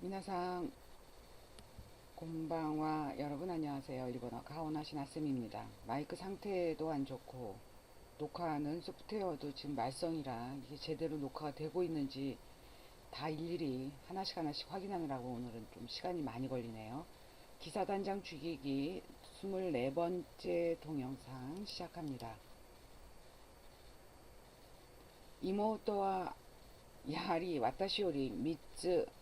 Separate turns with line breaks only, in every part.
미나상 곰방와 여러분 안녕하세요. 일본어 가오나시나쌤입니다. 마이크 상태도 안 좋고 녹화하는 소프트웨어도 지금 말썽이라 이게 제대로 녹화가 되고 있는지 다 일일이 하나씩 하나씩 확인하느라고 오늘은 좀 시간이 많이 걸리네요. 기사단장 죽이기 24번째 동영상 시작합니다. 이모토와 야하리 와타시오리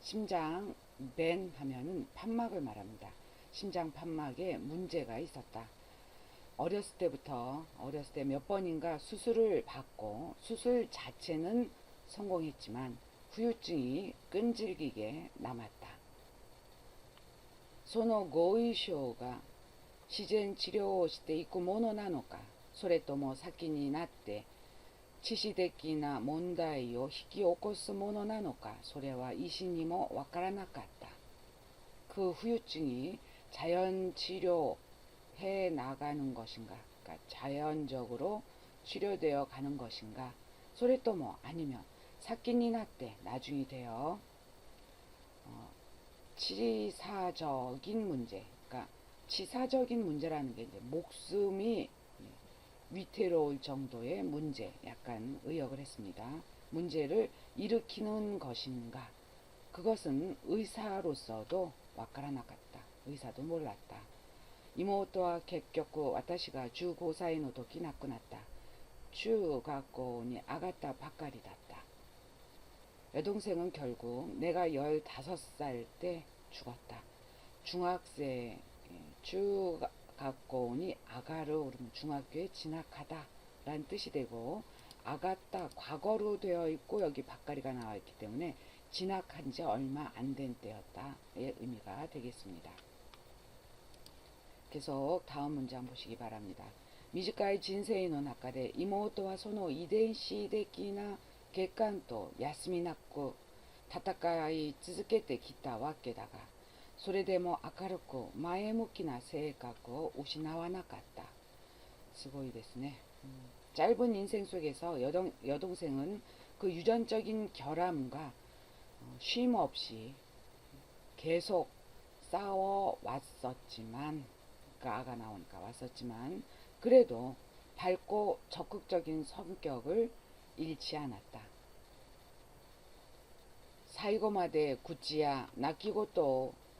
심장 벤 하면은 판막을 말합니다. 심장 판막에 문제가 있었다. 어렸을 때부터 어렸을 때 몇 번인가 수술을 받고 수술 자체는 성공했지만 후유증이 끈질기게 남았다. その後遺症が自然治療をしていくものなのかそれとも先になって 致死的な問題を引き起こすものなのかそれは医師にもわからなかった그 후유증이 자연 치료해 나가는 것인가 그러니까 자연적으로 치료되어 가는 것인가 それとも 아니면 사기니 나때 나중이 되어 어, 치사적인 문제 그러니까 치사적인 문제라는 게 이제 목숨이 위태로울 정도의 문제, 약간 의역을 했습니다. 문제를 일으키는 것인가? 그것은 의사로서도 와카라나갔다. 의사도 몰랐다. 이모토와 객격고 와타시가 주 고사의 노도기 나꾸났다. 중학교니 아가타 바까리das다. 여동생은 결국 내가 15살 때 죽었다. 중학생, 주 갖고 오니 아가르 그러면 중학교에 진학하다 라는 뜻이 되고 아갔다 과거로 되어 있고 여기 밭가리가 나와 있기 때문에 진학한 지 얼마 안 된 때였다의 의미가 되겠습니다. 계속 다음 문제 보시기 바랍니다. 미즈카의 진세인은 아까대 이모토와 소노 이덴 시데키나 객관도 야스미나쿠 타타카이 쯔즈케테 기타 와케다가 それでも明るく前向きな性格を失わなかった. すごいですね. 음, 짧은 인생 속에서 여동, 여동생은 그 유전적인 결함과 어, 쉼 없이 계속 싸워 왔었지만, 그 아가 나오니까 왔었지만, 그래도 밝고 적극적인 성격을 잃지 않았다. 사이고마데 구찌야 나키고또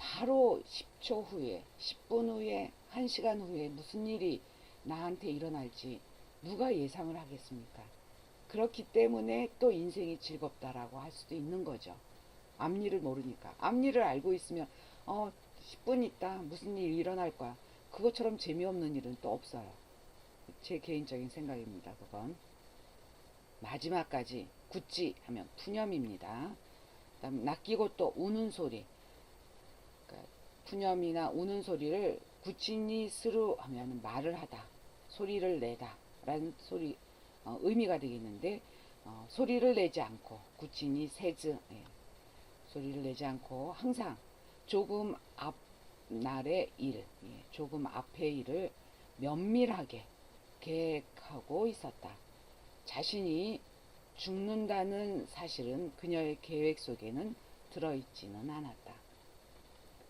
바로 10초 후에, 10분 후에, 1시간 후에 무슨 일이 나한테 일어날지 누가 예상을 하겠습니까? 그렇기 때문에 또 인생이 즐겁다라고 할 수도 있는 거죠. 앞일을 모르니까. 앞일을 알고 있으면, 어, 10분 있다. 무슨 일이 일어날 거야. 그것처럼 재미없는 일은 또 없어요. 제 개인적인 생각입니다. 그건. 마지막까지 굳지 하면 푸념입니다. 그 다음 낚이고 또 우는 소리. 푸념이나 우는 소리를 구치니 스루 하면 말을 하다, 소리를 내다 라는 소리 어, 의미가 되겠는데 어, 소리를 내지 않고 구치니 세즈 예, 소리를 내지 않고 항상 조금 앞날의 일, 예, 조금 앞의 일을 면밀하게 계획하고 있었다. 자신이 죽는다는 사실은 그녀의 계획 속에는 들어있지는 않았다.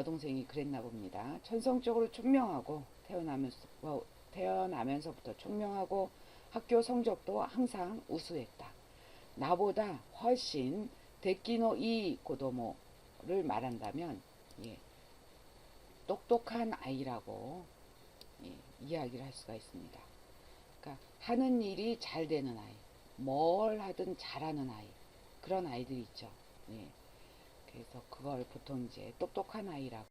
여동생이 그랬나 봅니다. 천성적으로 총명하고 태어나면서 어, 태어나면서부터 총명하고 학교 성적도 항상 우수했다. 나보다 훨씬 데끼노 이 고도모를 말한다면 예, 똑똑한 아이라고 예, 이야기를 할 수가 있습니다. 그러니까 하는 일이 잘 되는 아이, 뭘 하든 잘하는 아이 그런 아이들이 있죠. 예. 그래서 그걸 보통 이제 똑똑한 아이라고